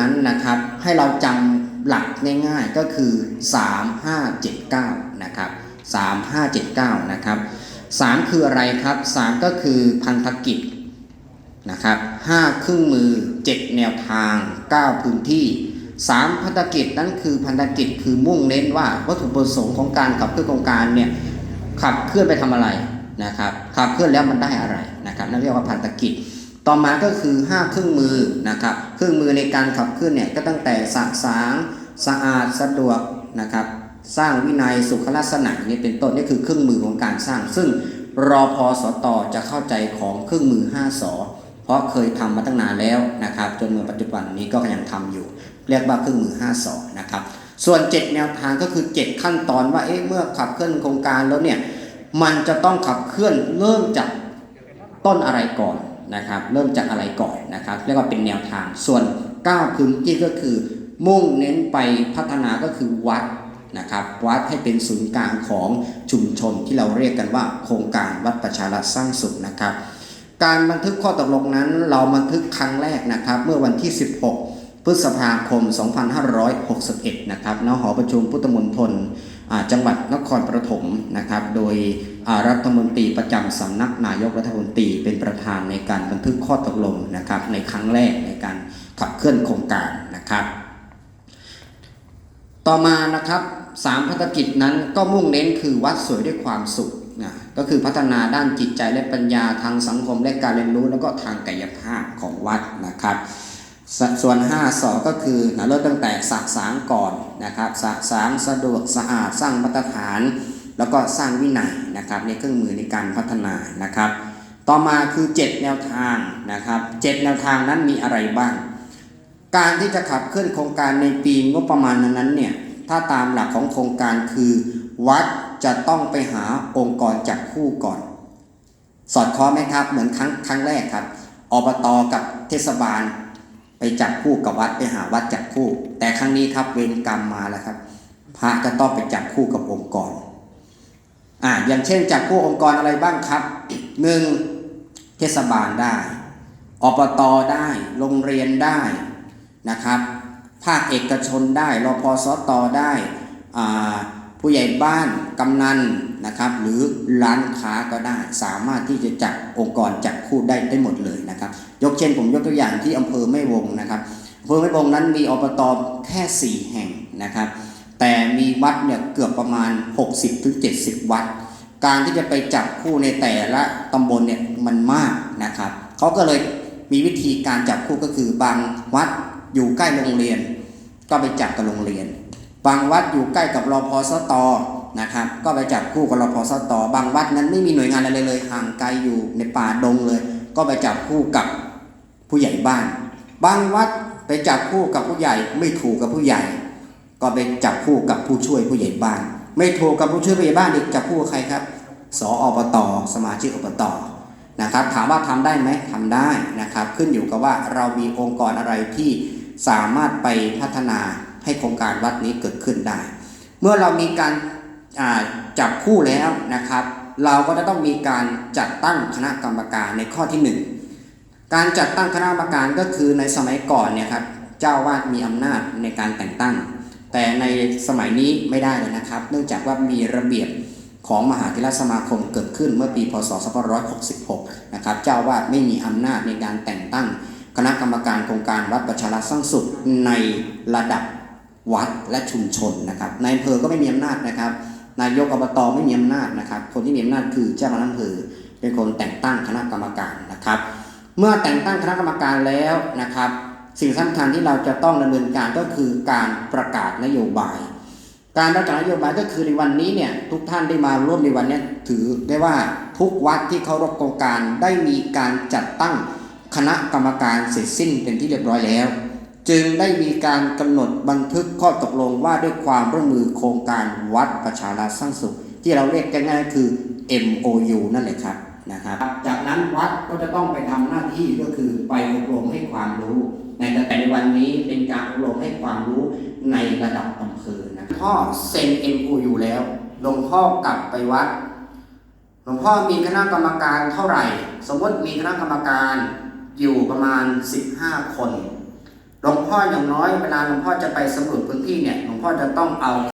นั้นนะครับ ให้เราจำหลักง่ายๆก็คือ 3579 นะครับ 3579 นะครับ 3 คืออะไรครับ 3 ก็คือพันธกิจนะครับ5เครื่องมือ 7 แนวทาง 9 พื้นที่ 3 พันธกิจนั้นคือพันธกิจคือมุ่งเน้นว่าวัตถุประสงค์ของการขับเคลื่อนโครงการเนี่ยขับเคลื่อนไปทำอะไรนะครับขับเคลื่อนแล้วมันได้อะไรนะครับนั่นเรียกว่าพันธกิจ ต่อมาก็คือ 5 เครื่องมือนะครับเครื่องมือในการขับเคลื่อนเนี่ยก็ตั้งแต่สะสางสะอาดสะดวกนะครับสร้างวินัยสุขลักษณะนี่เป็นต้นนี่คือเครื่องมือของการสร้าง ซึ่งรอพอสตจะเข้าใจของเครื่องมือ 5 สอเพราะเคยทำมาตั้งนานแล้วนะครับ จนเมื่อปัจจุบันนี้ก็ยังทำอยู่ เรียกว่าเครื่องมือ 5 สอนะครับส่วน 7 แนวทางก็คือ 7 ขั้นตอนว่าเอ๊ะเมื่อขับเคลื่อนโครงการแล้วเนี่ยมันจะต้องขับเคลื่อนเริ่มจากต้นอะไรก่อน นะครับเริ่มจากอะไรก่อนนะครับเรียกว่าเป็นแนวทาง ส่วน9พื้นที่ก็คือ มุ่งเน้นไปพัฒนาก็คือวัดนะครับวัดให้เป็นศูนย์กลางของชุมชนที่เราเรียกกันว่า โครงการวัดประชารัฐสร้างสุขนะครับ การบันทึกข้อตกลงนั้น เราบันทึกครั้งแรกนะครับ เมื่อวันที่ 16 พฤษภาคม 2561 นะครับณหอประชุมพุทธมณฑลจังหวัดนครปฐมนะครับ โดย รัฐมนตรีประจำสำนักนายกรัฐมนตรีเป็นประธานในการบันทึกข้อตกลงนะครับ ในครั้งแรกในการขับเคลื่อนโครงการนะครับ ต่อมานะครับสามพัฒกิจนั้นก็มุ่งเน้นคือวัดสวยด้วยความสุขนะก็คือพัฒนาด้านจิตใจและปัญญาทางสังคมและการเรียนรู้แล้วก็ทางกายภาพของวัดนะครับสส่วน5สอก็คือนะเริ่มตั้งแต่สะสางก่อนนะครับสะสางสะดวกสะอาดสร้างมาตรฐาน แล้วก็สร้างวินัยนะครับในเครื่องมือในการพัฒนานะครับ ต่อมาคือ 7 แนวทางนะครับ7แนวทางนั้นมีอะไรบ้าง การที่จะขับเคลื่อนโครงการในปีงบประมาณนั้นเนี่ยถ้าตามหลักของโครงการคือ วัดจะต้องไปหาองค์กรจับคู่ก่อน สอดคล้องไหมครับเหมือนครั้งครั้งแรกครับอบตกับเทศบาล ไปจับคู่กับวัดไปหาวัดจับคู่ แต่ครั้งนี้ครับเวรกรรมมาแล้วครับ พระจะต้องไปจับคู่กับองค์กร อ่าอย่างเช่นจับคู่องค์กรอะไรบ้างครับหนึ่งเทศบาลได้อบตได้ โรงเรียนได้นะครับ ภาคเอกชนได้รพสตได้อ่าผู้ใหญ่บ้านกำนันนะครับ หรือร้านค้าก็ได้ สามารถที่จะจับองค์กรจับคู่ได้ได้หมดเลยนะครับ ยกเช่นผมยกตัวอย่างที่อำเภอแม่วงนะครับอำเภอแม่วงนั้นมีอบตแค่ 4 แห่งนะครับ แต่มีวัดเนี่ยเกือบประมาณ 60-70วัด การที่จะไปจับคู่ในแต่ละตำบลเนี่ยมันมากนะครับเขาก็เลยมีวิธีการจับคู่ก็คือบางวัดอยู่ใกล้โรงเรียน ก็ไปจับกับโรงเรียน บางวัดอยู่ใกล้กับรอพอสตนะครับก็ไปจับคู่กับรอพอสตบางวัดนั้นไม่มีหน่วยงานอะไรเลยห่างไกลอยู่ในป่าดงเลย ก็ไปจับคู่กับผู้ใหญ่บ้าน บางวัดไปจับคู่กับผู้ใหญ่ไม่ถูกกับผู้ใหญ่ ก็ไปจับคู่กับผู้ช่วยผู้ใหญ่บ้าน ไม่ถูกกับผู้ช่วยผู้ใหญ่บ้านอีกจับคู่กับใครครับสออบตสมาชิกอบตนะครับถามว่าทำได้ไหมทำได้นะครับ ขึ้นอยู่กับว่าเรามีองค์กรอะไรที่สามารถไปพัฒนาให้โครงการวัดนี้เกิดขึ้นได้ เมื่อเรามีการจับคู่แล้วนะครับ เราก็จะต้องมีการจัดตั้งคณะกรรมการในข้อที่หนึ่งการจัดตั้งคณะกรรมการก็คือในสมัยก่อนเนี่ยครับเจ้าวาดมีอำนาจในการแต่งตั้ง แต่ในสมัยนี้ไม่ได้เลยนะครับ เนื่องจากว่ามีระเบียบของมหาเถรสมาคมเกิดขึ้นเมื่อปี พศ 2566 นะครับ เจ้าวาดไม่มีอำนาจในการแต่งตั้ง คณะกรรมการโครงการวัดประชารัฐสร้างสุขในระดับวัดและชุมชนนะครับนายอำเภอก็ไม่มีอำนาจนะครับ นายกอบตไม่มีอำนาจนะครับ คนที่มีอำนาจคือเจ้าคณะอำเภอเป็นคนแต่งตั้งคณะกรรมการนะครับ เมื่อแต่งตั้งคณะกรรมการแล้วนะครับ สิ่งสำคัญที่เราจะต้องดำเนินการก็คือการประกาศนโยบาย การประกาศนโยบายก็คือในวันนี้เนี่ยทุกท่านได้มาร่วมในวันนี้ถือได้ว่าทุกวัดที่เขาร่วมโครงการได้มีการจัดตั้งคณะกรรมการเสร็จสิ้นเป็นที่เรียบร้อยแล้ว จึงได้มีการกำหนดบันทึกข้อตกลงว่าด้วยความร่วมมือโครงการวัดประชารัฐสร้างสุข ที่เราเรียกกันง่ายคือ MOU นั่นแหละครับ นะครับ จากนั้นวัดก็จะต้องไปทำหน้าที่ก็คือไปอบรมให้ความรู้ ในแต่ในวันนี้เป็นการอบรมให้ความรู้ในระดับอำเภอนะพ่อเซ็น MOU แล้วหลวงพ่อกลับไปวัดหลวงพ่อมีคณะกรรมการเท่าไหร่ สมมติมีคณะกรรมการอยู่ประมาณ 15 คนหหลวงพ่ออย่างน้อยเวลาหลวงพ่อจะไปสำรวจพื้นที่เนี่ยหลวงพ่อจะต้องเอา